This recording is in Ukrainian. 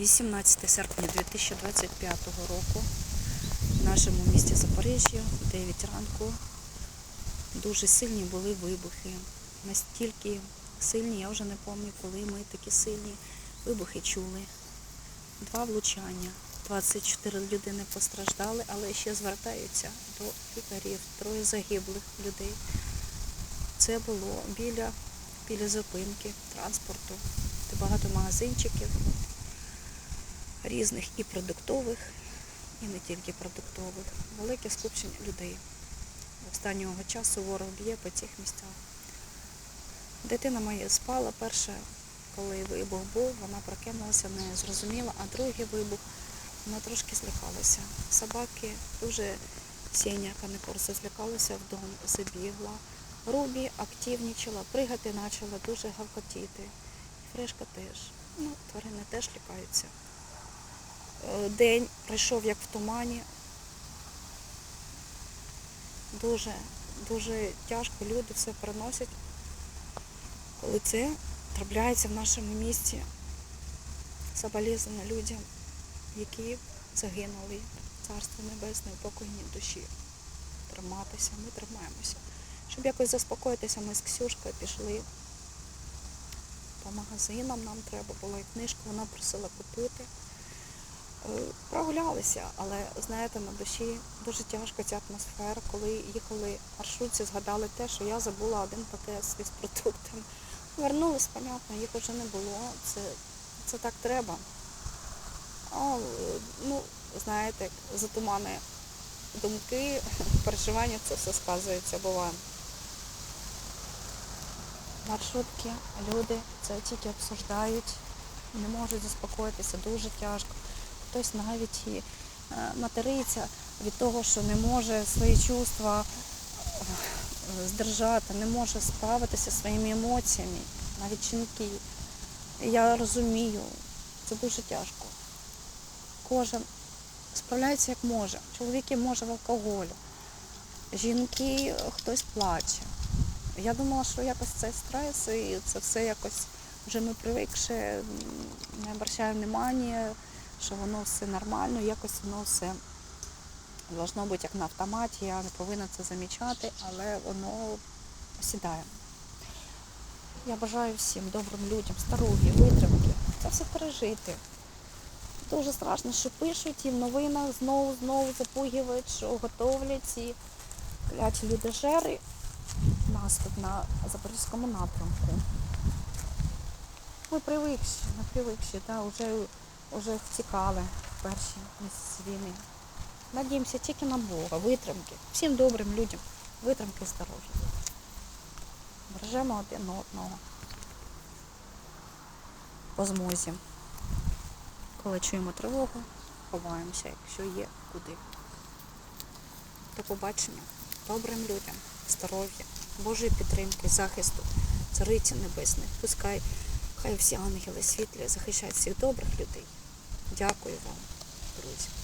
18 серпня 2025 року в нашому місті Запоріжжя в 9 ранку дуже сильні були вибухи. Настільки сильні, я вже не пам'ятаю, коли ми такі сильні вибухи чули. Два влучання, 24 людини постраждали, але ще звертаються до лікарів, троє загиблих людей. Це було біля, біля зупинки транспорту, багато магазинчиків різних і продуктових, і не тільки продуктових. Велике скупчення людей. Останнього часу ворог б'є по цих місцях. Дитина моя спала перша, коли вибух був, вона прокинулася, не зрозуміла, а другий вибух вона трошки злякалася. Собаки дуже Сеня Канекорса злякалася вдома, забігла. Рубі активнічала, пригати почала, дуже гавкотіти. Фрешка теж. Ну, тварини теж лякаються. Е, День пройшов як в тумані. Дуже, дуже тяжко люди все переносять, коли це трапляється в нашому місті. Соболезно людям, які загинули. Царство Небесне, упокойні душі. Триматися, ми тримаємося. Щоб якось заспокоїтися, ми з Ксюшкою пішли по магазинам, нам треба було і книжку, вона просила купити. Е, Прогулялися, але знаєте, на душі дуже тяжко ця атмосфера, коли їхали маршрутці, згадали те, що я забула один пакет з продуктами. Вернулись, понятно, їх вже не було. Це, це так треба. А, ну, знаєте, затумани думки, переживання, це все сказується, буває. Маршрутки, люди це тільки обсуждають, не можуть заспокоїтися, дуже тяжко. Хтось навіть і е, материться від того, що не може свої чувства е, здержати, не може справитися своїми емоціями, навіть жінки. Я розумію, це дуже тяжко. Кожен справляється як може. Чоловіки може в алкоголю, жінки хтось плаче. Я думала, що якось цей стрес і це все якось вже ми привикши, м, не обращаємо внимання, що воно все нормально, якось воно все должно бути як на автоматі, я не повинна це замічати, але воно осідає. Я бажаю всім добрим людям, здоров'я, витримки, це все пережити. Дуже страшно, що пишуть і в новинах знову знову запугують, що готовлять ці кляті людожери нас тут на Запорізькому напрямку. Ми привикші, ми привикші, да, вже, вже втікали перші місяці війни. Надіємося тільки на Бога, витримки. Всім добрим людям, витримки здоров'я. Бережемо один одного по змозі. Коли чуємо тривогу, ховаємося, якщо є куди. До побачення добрим людям, здоров'я, Божої підтримки, захисту, цариці небесних. Пускай хай всі ангели світлі захищають всіх добрих людей. Дякую вам, друзі.